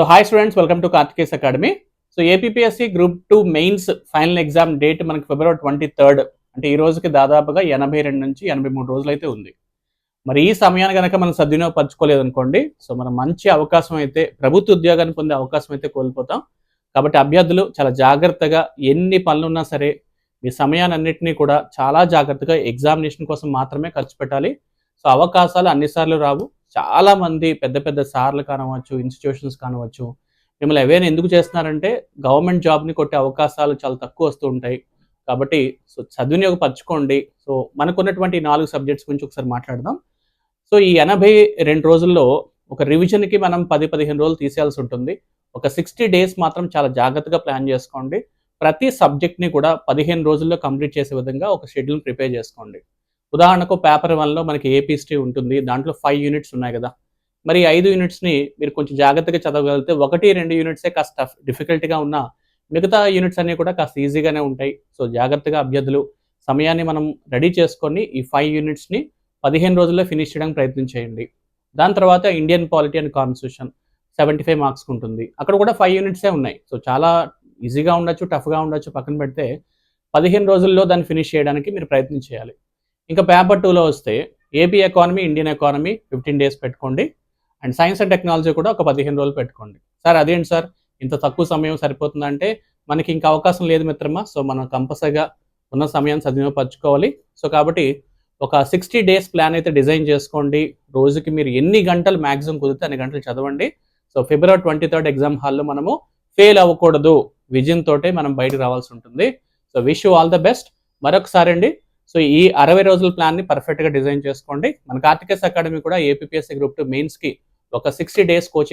So hi students welcome to Karthikes academy so APSC group two mains final exam date మనకి February twenty third అంటే ఈ రోజుకి దాదాపుగా ఎనభై రెండు నుంచి ఎనభై మూడు రోజులు అయితే ఉంది. మరి ఈ సమయాన్ని కనుక మనం సద్వినియోగపరచుకోలేదు అనుకోండి సో మనం మంచి అవకాశం అయితే ప్రభుత్వ ఉద్యోగాన్ని పొందే అవకాశం అయితే కోల్పోతాం. కాబట్టి అభ్యర్థులు చాలా జాగ్రత్తగా ఎన్ని పనులున్నా సరే మీ సమయాన్ని కూడా చాలా జాగ్రత్తగా ఎగ్జామినేషన్ కోసం మాత్రమే ఖర్చు పెట్టాలి. సో అవకాశాలు అన్నిసార్లు రావు. చాలా మంది పెద్ద పెద్ద సార్లు కానవచ్చు ఇన్స్టిట్యూషన్స్ కానవచ్చు మిమ్మల్ని అవేర్ ఎందుకు చేస్తున్నారంటే గవర్నమెంట్ జాబ్ని కొట్టే అవకాశాలు చాలా తక్కువ వస్తూ ఉంటాయి. కాబట్టి సో సద్వినియోగపరచుకోండి. సో మనకున్నటువంటి నాలుగు సబ్జెక్ట్స్ గురించి ఒకసారి మాట్లాడదాం. సో ఈ ఎనభై రెండు రోజుల్లో ఒక రివిజన్కి మనం పది పదిహేను రోజులు తీసేయాల్సి ఉంటుంది. ఒక సిక్స్టీ డేస్ మాత్రం చాలా జాగ్రత్తగా ప్లాన్ చేసుకోండి. ప్రతి సబ్జెక్ట్ని కూడా పదిహేను రోజుల్లో కంప్లీట్ చేసే విధంగా ఒక షెడ్యూల్ ప్రిపేర్ చేసుకోండి. ఉదాహరణకు పేపర్ వన్లో మనకి ఏపీఎస్టీ ఉంటుంది దాంట్లో ఫైవ్ యూనిట్స్ ఉన్నాయి కదా. మరి ఐదు యూనిట్స్ని మీరు కొంచెం జాగ్రత్తగా చదవగలిగితే ఒకటి రెండు యూనిట్సే కాస్త డిఫికల్ట్గా ఉన్నా మిగతా యూనిట్స్ అన్నీ కూడా కాస్త ఈజీగానే ఉంటాయి. సో జాగ్రత్తగా అభ్యర్థులు సమయాన్ని మనం రెడీ చేసుకొని ఈ ఫైవ్ యూనిట్స్ని పదిహేను రోజుల్లో ఫినిష్ చేయడానికి ప్రయత్నం చేయండి. దాని తర్వాత Indian polity and constitution seventy five marks ఉంటుంది. అక్కడ కూడా ఫైవ్ యూనిట్సే ఉన్నాయి. సో చాలా ఈజీగా ఉండొచ్చు టఫ్గా ఉండొచ్చు పక్కన పెడితే పదిహేను రోజుల్లో దాన్ని ఫినిష్ చేయడానికి మీరు ప్రయత్నం చేయాలి. ఇంకా పేపర్ టూలో వస్తే AP economy Indian economy fifteen days పెట్టుకోండి. అండ్ సైన్స్ అండ్ టెక్నాలజీ కూడా ఒక పదిహేను రోజులు పెట్టుకోండి. సార్ అదేంటి సార్? ఇంత తక్కువ సమయం సరిపోతుందంటే మనకి ఇంకా అవకాశం లేదు మిత్రమా? సో మనం కంపల్సరిగా ఉన్న సమయాన్ని సద్వినియోగపరచుకోవాలి. సో కాబట్టి ఒక సిక్స్టీ డేస్ ప్లాన్ అయితే డిజైన్ చేసుకోండి. రోజుకి మీరు ఎన్ని గంటలు మ్యాక్సిమం కుదిరితే అన్ని గంటలు చదవండి. So February twenty third exam హాల్లో మనము ఫెయిల్ అవ్వకూడదు. విజయంతో తోటే మనం బయటకు రావాల్సి ఉంటుంది. So wish you all the best. మరొకసారి అండి. సో ఈ అరవై రోజుల ప్లాన్ని పర్ఫెక్ట్గా డిజైన్ చేసుకోండి. మన కార్తికేస్ అకాడమీ కూడా ఏపీఎస్సీ గ్రూప్ టూ మెయిన్స్కి ఒక సిక్స్టీ డేస్ కోచింగ్